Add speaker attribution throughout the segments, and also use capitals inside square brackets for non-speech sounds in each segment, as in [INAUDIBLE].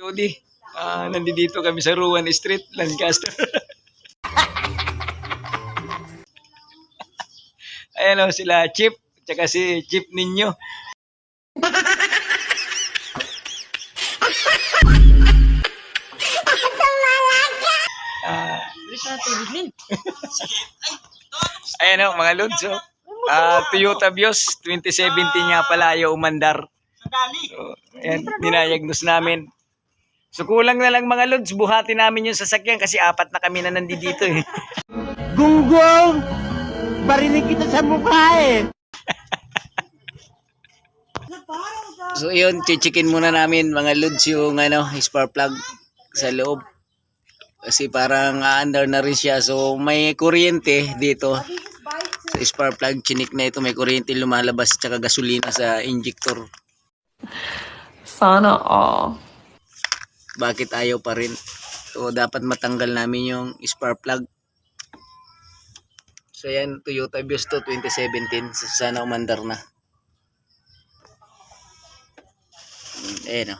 Speaker 1: Lodi. Ah, nandito kami sa Ruan Street, Lancaster. [LAUGHS] Ayan o, sila Chip, tsaka si Chip ninyo. Ah, [LAUGHS] ayan o, mga Lods. Oh. Ah, Toyota Vios, 2017 nga pala ayaw umandar. So, ayan, dinayagnos namin. So kulang na lang mga Lods, buhati namin yung sasakyan kasi apat na kami na nandito eh. [LAUGHS]
Speaker 2: Gunggong! Barinig kita sa mukha eh! [LAUGHS]
Speaker 1: So yun, chichikin muna namin mga Lods yung ano, spark plug sa loob. Kasi parang under na rin siya. So may kuryente dito. Sa spark plug, chinik na ito. May kuryente lumalabas tsaka gasolina sa injector.
Speaker 3: Sana all.
Speaker 1: Bakit ayaw pa rin? So dapat matanggal namin yung spark plug. So yan, Toyota Vios to 2017. So, sana umandar na. Mm, Ayan o.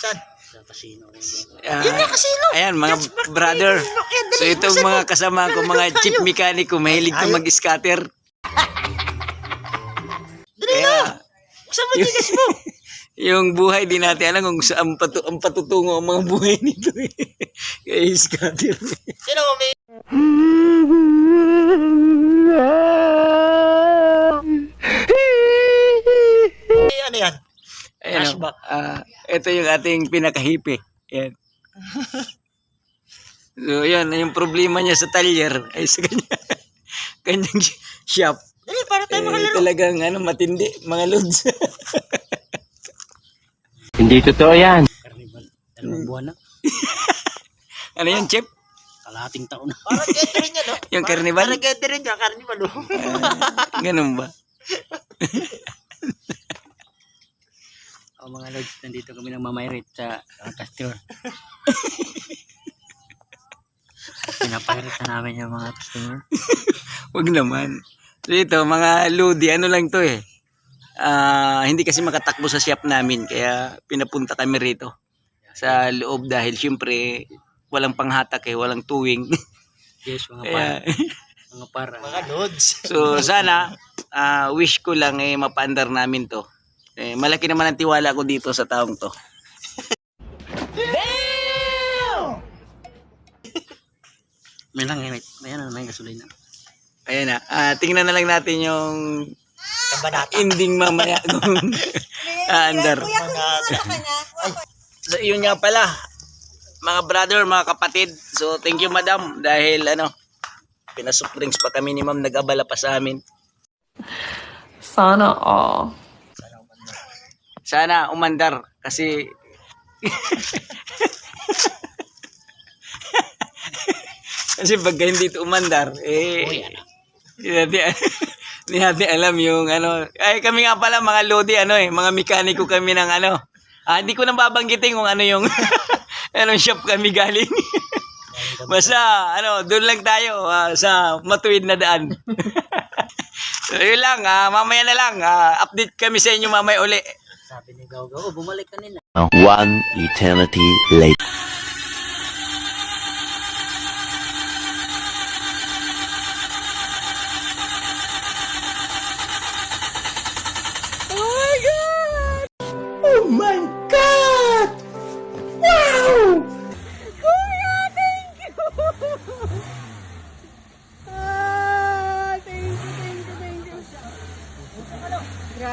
Speaker 4: Saan? Sa casino.
Speaker 1: Ah, Ayan, mga brother. So itong mga kasama ko, mga chip mekaniko, mahilig to mag-scatter.
Speaker 4: Saan mo tigas mo? [LAUGHS]
Speaker 1: yung buhay din natin alam kung saan patu ang patutungo ang mga buhay [LAUGHS] nito. eh. Kaya scatter.
Speaker 4: Sino mo may... Eh, ano yan?
Speaker 1: Ayan, o.
Speaker 4: Flashback.
Speaker 1: Ah, ito yung ating pinakahipi. Yan. So, yan, yung problema niya sa talyer ay sa kanya, [LAUGHS] kanyang shop.
Speaker 4: Dali, para tayo
Speaker 1: Eh,
Speaker 4: makalaro.
Speaker 1: talagang ano, matindi, mga lods. [LAUGHS]
Speaker 2: Hindi totoo yan.
Speaker 4: Carnival. Dalawang buwan na. [LAUGHS]
Speaker 1: ano yan, Chip?
Speaker 4: Kalahating taon na. [LAUGHS] Parang gathering yan, no?
Speaker 1: Yung carnival?
Speaker 4: Parang gathering yan, carnival, no?
Speaker 1: Ganun ba?
Speaker 4: O mga lods, nandito kami ng mamayrit sa Lancaster. Pinapayrit na namin yung mga customer.
Speaker 1: Wag naman. So ito, mga lodi, ano lang to eh. Ah, hindi kasi makatakbo sa shop namin, kaya pinapunta kami rito sa loob dahil syempre walang panghatak eh, walang tuwing. [LAUGHS]
Speaker 4: Yes, mga
Speaker 1: kaya,
Speaker 4: para. [LAUGHS] Mga para. Mga lods.
Speaker 1: so sana, ah, wish ko lang eh, mapaandar namin to. Eh, malaki naman ang tiwala ko dito sa taong to.
Speaker 4: May lang, may, may, ano, may gasolina.
Speaker 1: Ayan na. Ah, tingnan na lang natin yung
Speaker 4: Kabanata.
Speaker 1: ending mamaya [LAUGHS] kung aandar. So, yun nga pala. Mga brother, mga kapatid. So, thank you madam. Dahil ano, pinasup drinks pa kami ni ma'am. Nag-abala pa sa amin.
Speaker 3: Sana all.
Speaker 1: Sana umandar. Kasi... [LAUGHS] kasi pagka hindi ito umandar, eh... Hindi natin, [LAUGHS] hindi natin alam yung ano. Ay, kami nga pala mga lodi, ano eh, mga mekaniko kami ng ano. Ah, hindi ko nang babanggitin kung ano yung [LAUGHS] anong shop kami galing. [LAUGHS] Basta, ano, doon lang tayo ah, sa matuwid na daan. so, yun lang, ah, mamaya na lang. ah, update kami sa inyo mamaya uli.
Speaker 4: Sabi ni Gaw Gaw, oh, bumalik kanina.
Speaker 2: One eternity later.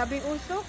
Speaker 3: Grabe usok.